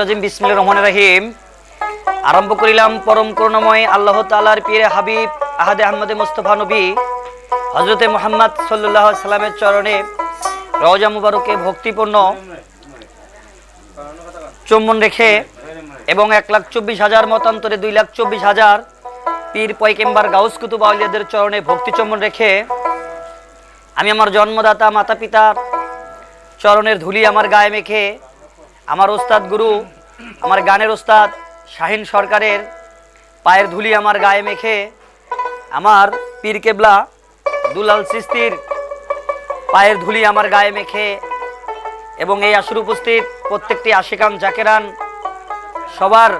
রাজিম বিসমিল রহমান রাহিম। আরম্ভ করিলাম পরম করুণাময় আল্লাহ তালার পীরে হাবিব আহাদে আহমদে মুস্তফা নবী। হজরতে মোহাম্মদ সাল্লাহ সাল্লামের চরণে রওজা মুবারকে ভক্তিপূর্ণ চুম্বন রেখে এবং এক লাখ চব্বিশ হাজার মতান্তরে দুই লাখ চব্বিশ হাজার পীর পয়কেম্বার গাউস কুতুব আউলিয়াদের চরণে ভক্তি চুম্বন রেখে আমি আমার জন্মদাতা মাতা পিতার চরণের ধুলি আমার গায়ে মেখে আমার ওস্তাদ গুরু, আমার গানের ওস্তাদ শাহিন সরকারের পায়ের ধুলি আমার গায়ে মেখে আমার পীর কেবলা দুলাল সিস্তির পায়ের ধুলি আমার গায়ে মেখে এবং এই আসর উপস্থিত প্রত্যেকটি আশিকান জাকেরান সবার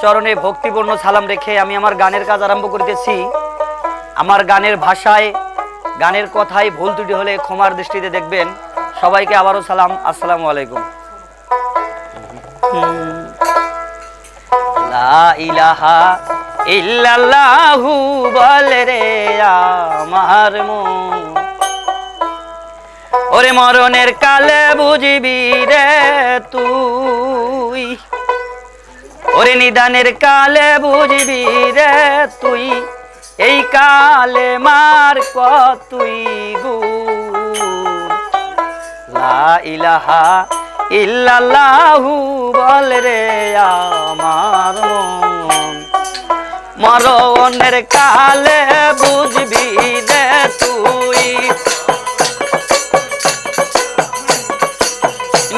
চরণে ভক্তিপূর্ণ সালাম রেখে আমি আমার গানের কাজ আরম্ভ করিতেছি। আমার গানের ভাষায়, গানের কথায় ভুল ত্রুটি হলে ক্ষমার দৃষ্টিতে দেখবেন। সবাইকে আবারও সালাম। আসসালামু আলাইকুম। ইলাহা ইল্লাল্লাহু বলে রে আমার ওরে মরণের কালে বুঝিবি রে তুই। ওরে নিদানের কালে বুঝবি রে তুই। এই কালে মার কতুই গু। লা ইলাহা ইল্লাল্লাহু বল রে আমার মন। মরণের কালে বুঝবি রে তুই।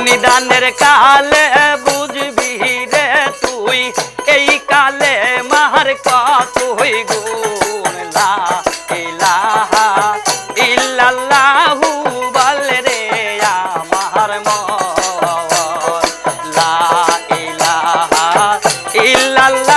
নিদানের কালে বুঝবি রে তুই। এই কালে মার কতই গুণ লা ইল্লাল্লাহু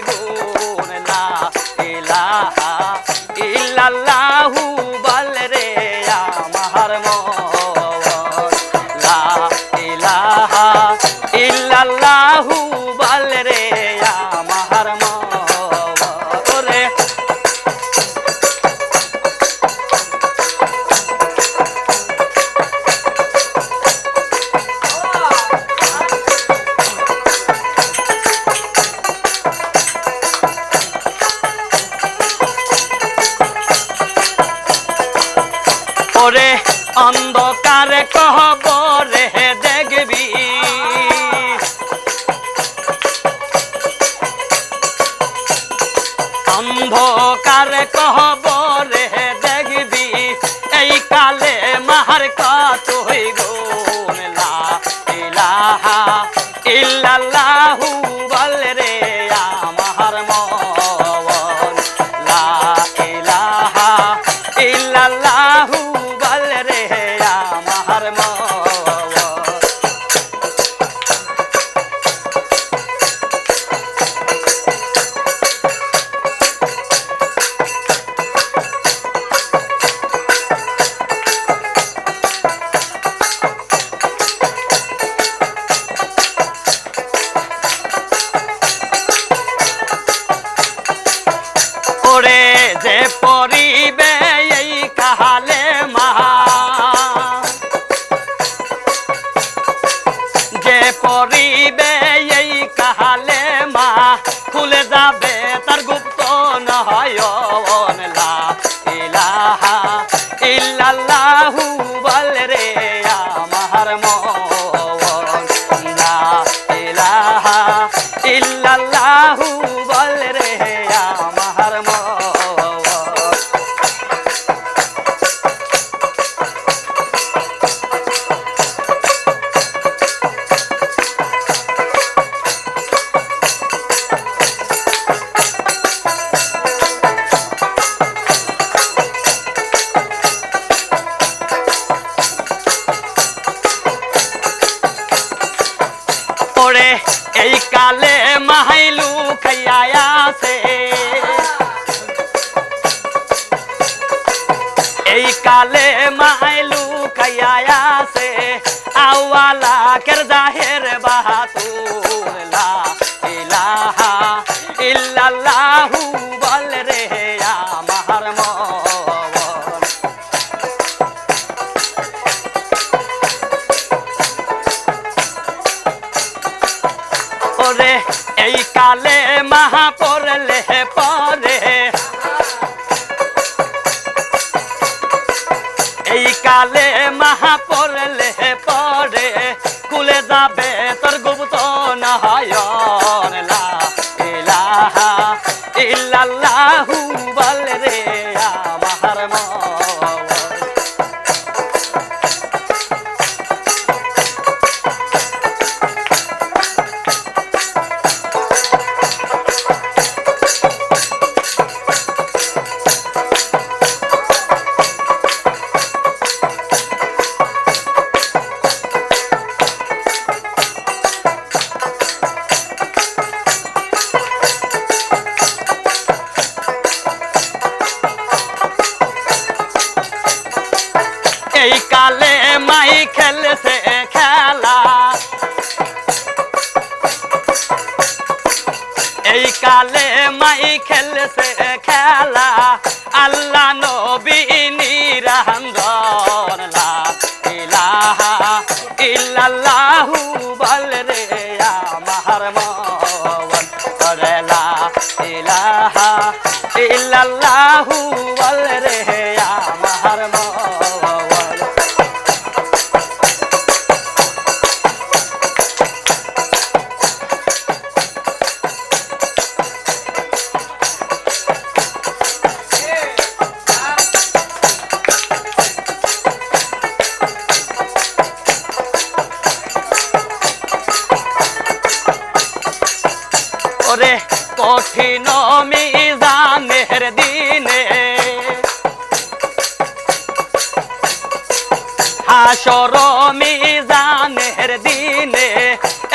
কত অন্ধকারে কহবরে দেখবি। অন্ধকারে কহবরে বাহু বল কালে মাহাইলু খাইয়া আছে এই কালে মাইলু খাইয়া আছে আওয়ালা কের জাহের বাহাতুর ওরে এই কালে মাহা পড়লে পরে। এই কালে মাহা পড়লে পরে কুলে যাবে খেলা। এই কালে মাই খেলছে খেলা। আল্লাহ নবী কঠিন মিজানের দিনে। হাসর মিজানের দিনে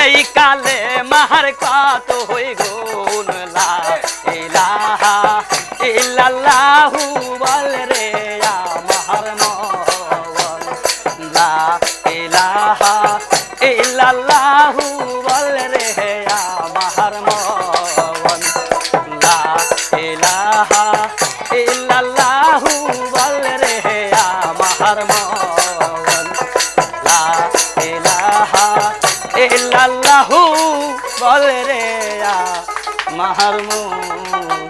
এই কালে মাহার কত হই গুন ইলাহা ইল্লাল্লাহু ইলাহা ইল্লাল্লাহু বল রে মন